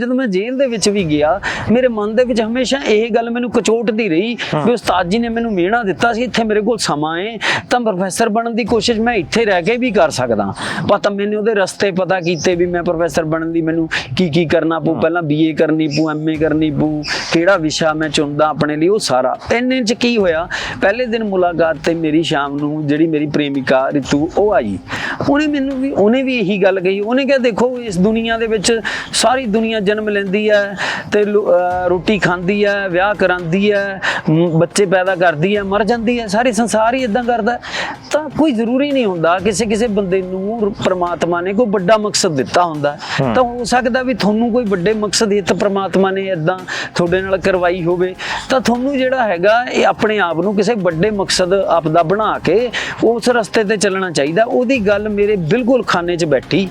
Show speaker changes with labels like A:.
A: ਜਦੋਂ ਮੈਂ ਜੇਲ੍ਹ ਦੇ ਵਿੱਚ ਵੀ ਗਿਆ ਮੇਰੇ ਮਨ ਦੇ ਵਿੱਚ ਹਮੇਸ਼ਾ ਇਹ ਗੱਲ ਮੈਨੂੰ ਕਚੋਟਦੀ ਰਹੀ ਵੀ ਉਸਤਾਦ ਜੀ ਨੇ ਮੈਨੂੰ ਮਿਹਣਾ ਦਿੱਤਾ ਸੀ ਇੱਥੇ ਮੇਰੇ ਕੋਲ ਸਮਾਂ ਹੈ ਤਾਂ ਪ੍ਰੋਫੈਸਰ ਬਣਨ ਦੀ ਕੋਸ਼ਿਸ਼ ਮੈਂ ਇੱਥੇ ਰਹਿ ਕੇ ਵੀ ਕਰ ਸਕਦਾ। ਪਤਾ ਮੈਨੂੰ ਉਹਦੇ ਰਸਤੇ ਪਤਾ ਕੀਤੇ ਵੀ ਮੈਂ ਪ੍ਰੋਫੈਸਰ ਬਣਨ ਦੀ ਮੈਨੂੰ ਕੀ ਕੀ ਕਰਨਾ ਪਊ ਪਹਿਲਾਂ ਬੀਏ ਕਰਨੀ ਪਊ ਐਮਏ ਕਰਨੀ ਪਊ ਕਿਹੜਾ ਵਿਸ਼ਾ ਮੈਂ ਚੁਣਦਾ ਆਪਣੇ ਲਈ ਉਹ ਸਾਰਾ। ਇੰਨੇ ਚ ਕੀ ਹੋਇਆ ਪਹਿਲੇ ਦਿਨ ਮੁਲਾਕਾਤ ਤੇ ਮੇਰੀ ਸ਼ਾਮ ਨੂੰ ਜਿਹੜੀ ਮੇਰੀ ਪ੍ਰੇਮਿਕਾ ਰਿਤੂ ਉਹ ਆਈ। ਉਹਨੇ ਮੈਨੂੰ ਵੀ ਉਹਨੇ ਵੀ ਇਹੀ ਗੱਲ ਕਹੀ। ਉਹਨੇ ਕਿਹਾ ਦੇਖੋ ਇਸ ਦੁਨੀਆ ਦੇ ਵਿੱਚ ਸਾਰੀ ਦੁਨੀਆ ਜਨਮ ਲੈਂਦੀ ਹੈ ਤੇ ਰੋਟੀ ਖਾਂਦੀ ਹੈ ਵਿਆਹ ਕਰਾਂਦੀ ਹੈ ਬੱਚੇ ਪੈਦਾ ਕਰਦੀ ਹੈ ਮਰ ਜਾਂਦੀ ਹੈ ਸਾਰੇ ਸੰਸਾਰ ਹੀ ਇਦਾਂ ਕਰਦਾ। ਤਾਂ ਕੋਈ ਜ਼ਰੂਰੀ ਨਹੀਂ ਹੁੰਦਾ ਕਿਸੇ ਕਿਸੇ ਬੰਦੇ ਨੂੰ ਪ੍ਰਮਾਤਮਾ ਨੇ ਕੋਈ ਵੱਡਾ ਮਕਸਦ ਦਿੱਤਾ ਹੁੰਦਾ। ਤਾਂ ਹੋ ਸਕਦਾ ਵੀ ਤੁਹਾਨੂੰ ਕੋਈ ਵੱਡੇ ਮਕਸਦ ਹਿੱਤ ਪ੍ਰਮਾਤਮਾ ਨੇ ਇਦਾਂ ਤੁਹਾਡੇ ਨਾਲ ਕਰਵਾਈ ਹੋਵੇ ਤਾਂ ਤੁਹਾਨੂੰ ਜਿਹੜਾ ਹੈਗਾ ਇਹ ਆਪਣੇ ਆਪ ਨੂੰ ਕਿਸੇ ਵੱਡੇ ਮਕਸਦ ਆਪਦਾ ਬਣਾ ਕੇ ਉਸ ਰਸਤੇ ਤੇ ਚੱਲਣਾ ਚਾਹੀਦਾ ਉਹਦੀ ਗੱਲ ਮੇਰੇ ਬਿਲਕੁਲ ਖਾਨੇ 'ਚ ਬੈਠੀ